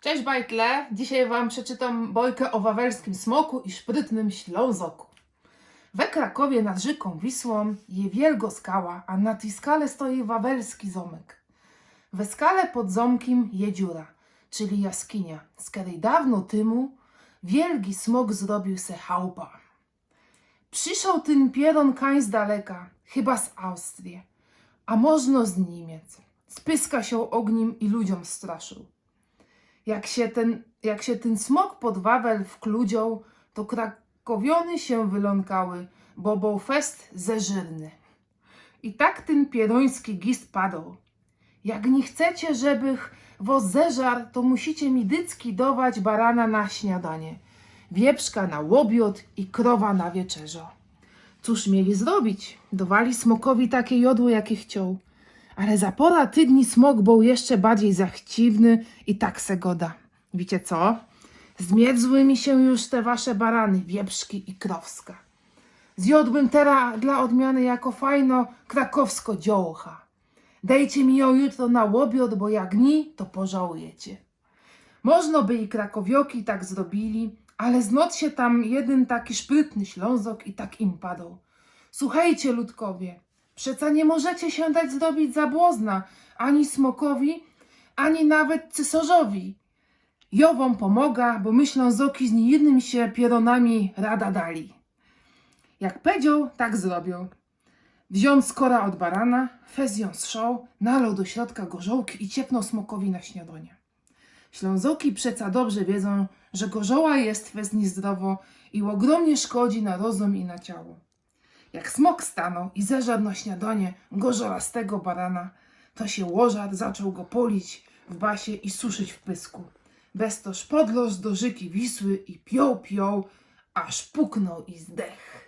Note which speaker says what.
Speaker 1: Cześć Bajtle! Dzisiaj Wam przeczytam bojkę o wawelskim smoku i szprytnym ślązoku. We Krakowie nad rzeką Wisłą je wielgo skała, a na tej skale stoi wawelski zomek. We skale pod zomkiem je dziura, czyli jaskinia, z której dawno tymu wielgi smok zrobił se chałupa. Przyszł ten pieron kań z daleka, chyba z Austrii, a można z Niemiec. Spyska się ogniem i ludziom straszył. Jak się ten, jak się ten smok pod Wawel wkludział, to krakowiony się wyląkały, bo był fest zeżyrny. I tak ten pieroński gist padł. Jak nie chcecie, żebych was zeżar, to musicie mi dycki dawać barana na śniadanie, wieprzka na łobiot i krowa na wieczerzo. Cóż mieli zrobić? Dowali smokowi takie jodło, jakie chciał. Ale za pora tydni smok był jeszcze bardziej zachciwny i tak se goda. Wiecie co? Zmiedzły mi się już te wasze barany, wieprzki i krowska. Zjodłbym teraz dla odmiany jako fajno krakowsko dziołcha. Dejcie mi ją jutro na łobiot, bo jak ni, to pożałujecie. Można by i krakowioki tak zrobili, ale znot się tam jeden taki szprytny ślązok i tak im padł. Słuchajcie, ludkowie, przeca nie możecie się dać zrobić za błozna ani smokowi, ani nawet cesarzowi. Jo wam pomaga, bo my ślązoki z niejednym się pieronami rada dali. Jak powiedział, tak zrobią. Wziął skora od barana, fez ją zszął, nalał do środka gorzołki i ciepnął smokowi na śniadanie. Ślązoki przeca dobrze wiedzą, że gorzoła jest fez niezdrowo i ogromnie szkodzi na rozum i na ciało. Jak smok stanął i zeżarł na śniadanie gorzolastego barana, to się łożar zaczął go polić w basie i suszyć w pysku. Bez to szpodloż do rzeki Wisły i piął, piął, aż puknął i zdech.